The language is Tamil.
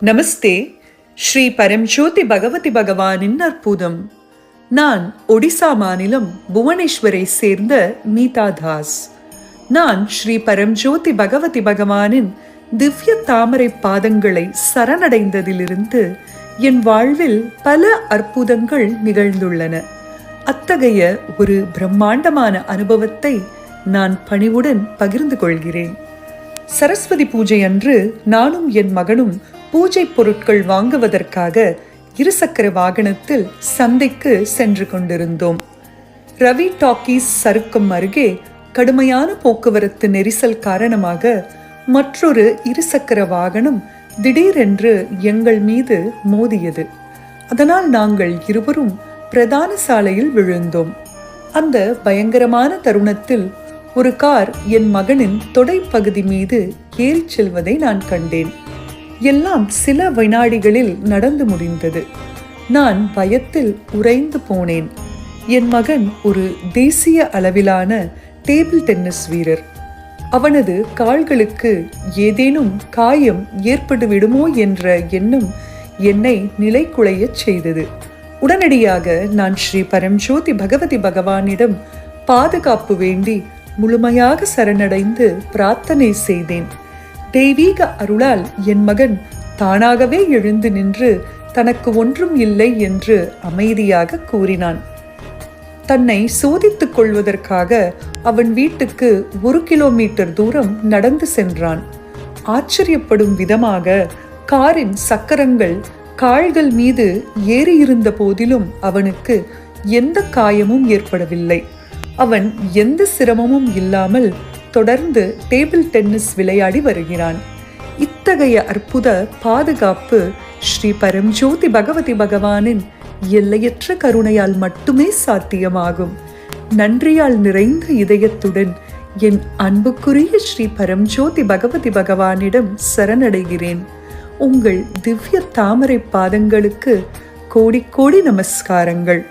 நமஸ்தே. ஸ்ரீ பரம்ஜோதி பகவதி பகவானின் அற்புதம். நான் ஒடிசா மாநிலம் புவனேஸ்வரை சேர்ந்த மீதா தாஸ். நான் ஸ்ரீ பரம்ஜோதி பகவதி பகவானின் திவ்ய தாமரை பாதங்களை சரணடைந்ததிலிருந்து என் வாழ்வில் பல அற்புதங்கள் நிகழ்ந்துள்ளன. அத்தகைய ஒரு பிரம்மாண்டமான அனுபவத்தை நான் பணிவுடன் பகிர்ந்து கொள்கிறேன். சரஸ்வதி பூஜை அன்று நானும் என் மகனும் பூஜை பொருட்கள் வாங்குவதற்காக இருசக்கர வாகனத்தில் சந்தைக்கு சென்று கொண்டிருந்தோம். ரவி டாக்கீஸ் சறுக்கும் அருகே கடுமையான போக்குவரத்து நெரிசல் காரணமாக மற்றொரு இருசக்கர வாகனம் திடீரென்று எங்கள் மீது மோதியது. அதனால் நாங்கள் இருவரும் பிரதான சாலையில் விழுந்தோம். அந்த பயங்கரமான தருணத்தில் ஒரு கார் என் மகனின் தொடைப்பகுதி மீது ஏறிச் செல்வதை நான் கண்டேன். எல்லாம் சில வினாடிகளில் நடந்து முடிந்தது. நான் பயத்தில் உறைந்து போனேன். என் மகன் ஒரு தேசிய அளவிலான டேபிள் டென்னிஸ் வீரர். அவனது கால்களுக்கு ஏதேனும் காயம் ஏற்பட்டுவிடுமோ என்ற எண்ணம் என்னை நிலைக்குலையச் செய்தது. உடனடியாக நான் ஸ்ரீ பரம்ஜோதி பகவதி பகவானிடம் பாதுகாப்பு வேண்டி முழுமையாக சரணடைந்து பிரார்த்தனை செய்தேன். தெய்வீக அருளால் என் மகன் தானாகவே எழுந்து நின்று தனக்கு ஒன்றும் இல்லை என்று அமைதியாக கூறினான். தன்னை சோதித்துக் கொள்வதற்காக அவன் வீட்டுக்கு ஒரு கிலோமீட்டர் தூரம் நடந்து சென்றான். ஆச்சரியப்படும் விதமாக காரின் சக்கரங்கள் கால்கள் மீது ஏறியிருந்த போதிலும் அவனுக்கு எந்த காயமும் ஏற்படவில்லை. அவன் எந்த சிரமமும் இல்லாமல் தொடர்ந்து டேபிள் டென்னிஸ் விளையாடி வருகிறான். இத்தகைய அற்புத பாதுகாப்பு ஸ்ரீ பரம்ஜோதி பகவதி பகவானின் எல்லையற்ற கருணையால் மட்டுமே சாத்தியமாகும். நன்றியால் நிறைந்த இதயத்துடன் என் அன்புக்குரிய ஸ்ரீ பரம்ஜோதி பகவதி பகவானிடம் சரணடைகிறேன். உங்கள் திவ்ய தாமரை பாதங்களுக்கு கோடி கோடி நமஸ்காரங்கள்.